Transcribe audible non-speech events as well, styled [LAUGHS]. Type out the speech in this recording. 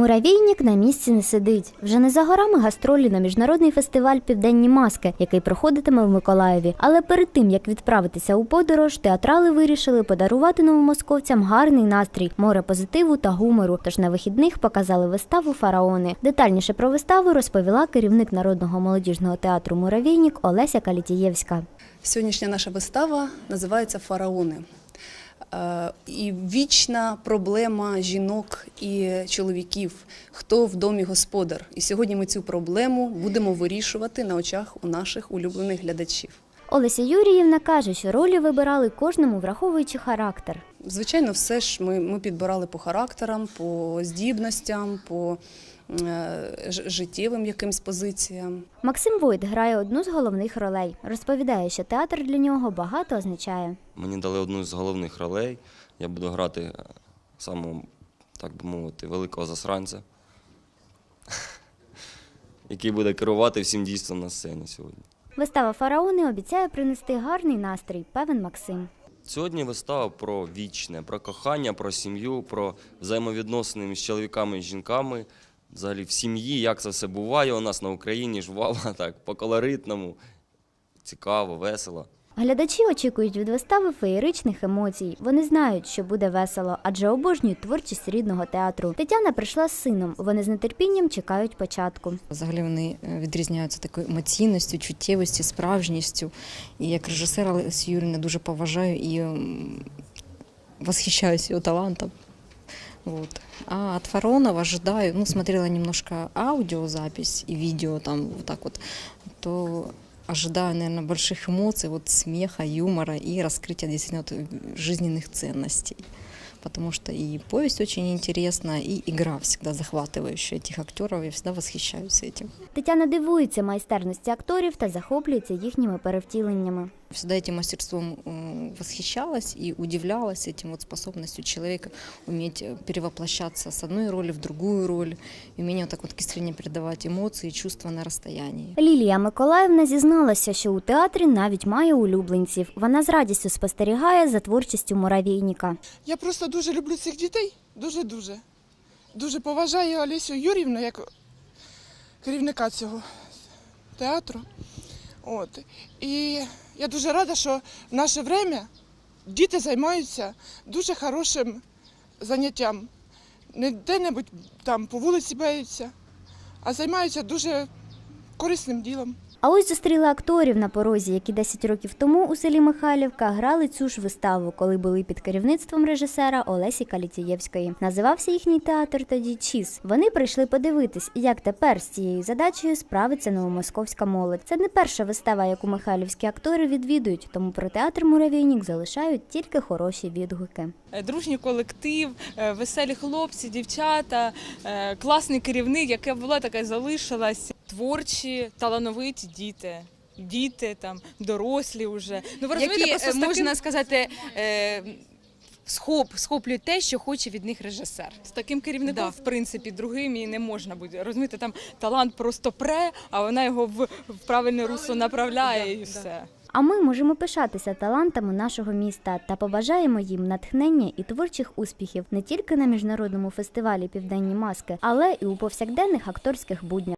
Муравійник на місці не сидить. Вже не за горами гастролі на міжнародний фестиваль Південні маски, який проходитиме в Миколаєві. Але перед тим як відправитися у подорож, театрали вирішили подарувати новомосковцям гарний настрій, море позитиву та гумору. Тож на вихідних показали виставу Фараони. Детальніше про виставу розповіла керівник народного молодіжного театру Муравійник Олеся Калітієвська. Сьогоднішня наша вистава називається Фараони. Е, І вічна проблема жінок і чоловіків, хто в домі господар. І сьогодні ми цю проблему будемо вирішувати на очах у наших улюблених глядачів. Олеся Юріївна каже, що ролі вибирали кожному, враховуючи характер. Звичайно, все ж ми, ми підбирали по характерам, по здібностям, по життєвим якимсь позиціям. Максим Войт грає одну з головних ролей. Розповідає, що театр для нього багато означає. Мені дали одну з головних ролей. Я буду грати е, самого, так би мовити, великого засранця, [LAUGHS] який буде керувати всім дійством на сцені сьогодні. Вистава Фараони обіцяє принести гарний настрій, певен Максим. Сьогодні вистава про вічне, про кохання, про сім'ю, про взаємовідносини між чоловіками і жінками. Взагалі в сім'ї, як це все буває у нас на Україні, жваво, [LAUGHS] так, по колоритному, цікаво, весело. Глядачі очікують від вистави феєричних емоцій. Вони знають, що буде весело, адже обожнюють творчість рідного театру. Тетяна прийшла з сином. Вони з нетерпінням чекають початку. Взагалі вони е, відрізняються такою емоційністю, чуттєвістю, справжністю. І як режисера Лесі Юрівни дуже поважаю і м, восхищаюсь его талантом. Вот. А от Фаронова ожидаю, ну, смотрела немножко аудиозапись и видео там вот так вот, то ожидаю, наверное, больших эмоций, вот смеха, юмора и раскрытия действительно вот, э, жизненных ценностей. Потому что и повесть очень интересная, и игра всегда захватывающая этих актеров. Я всегда восхищаюсь этим. Тетяна дивується майстерності акторів та захоплюється їхніми перевтіленнями. Всегда этим мастерством э, восхищалась и удивлялась этим вот способностью человека уметь э, перевоплощаться с одной роли в другую роль, и умение вот так вот искренне передавать эмоции и чувства на расстоянии. Лілія Миколаївна зізналася, що у театрі навіть має улюбленців. Вона з радістю спостерігає за творчістю муравійника. Я просто дуже люблю цих дітей, дуже-дуже. Дуже поважаю Олесю Юрівну як керівника цього театру. От. І я дуже рада, що в наше время діти займаються дуже хорошим заняттям. Не де-небудь там по вулиці баються, а займаються дуже корисним ділом. А ось зустріли акторів на порозі, які 10 років тому у селі Михайлівка грали цю ж виставу, коли були під керівництвом режисера Олесі Калітієвської. Називався їхній театр тоді Чіс. Вони прийшли подивитись, як тепер з цією задачею справиться новомосковська молодь. Це не перша вистава, яку михайлівські актори відвідують, тому про театр Муравійник залишають тільки хороші відгуки. Е, дружній колектив, е, веселі хлопці, дівчата, е, класний керівник, яке було, таке залишилось. Творчі, талановиті діти. Діти там дорослі вже. Ну ви розумієте, які просто е, таким, можна сказати е, схоп, схоплюють те, що хоче від них режисер. з таким керівником, Да. в принципі, другим і не можна буде. Розумієте, там талант просто пре, а вона його в, в правильне русло направляє і все. А ми можемо пишатися талантами нашого міста та побажаємо їм натхнення і творчих успіхів не тільки на міжнародному фестивалі Південні маски, але і у повсякденних акторських буднях.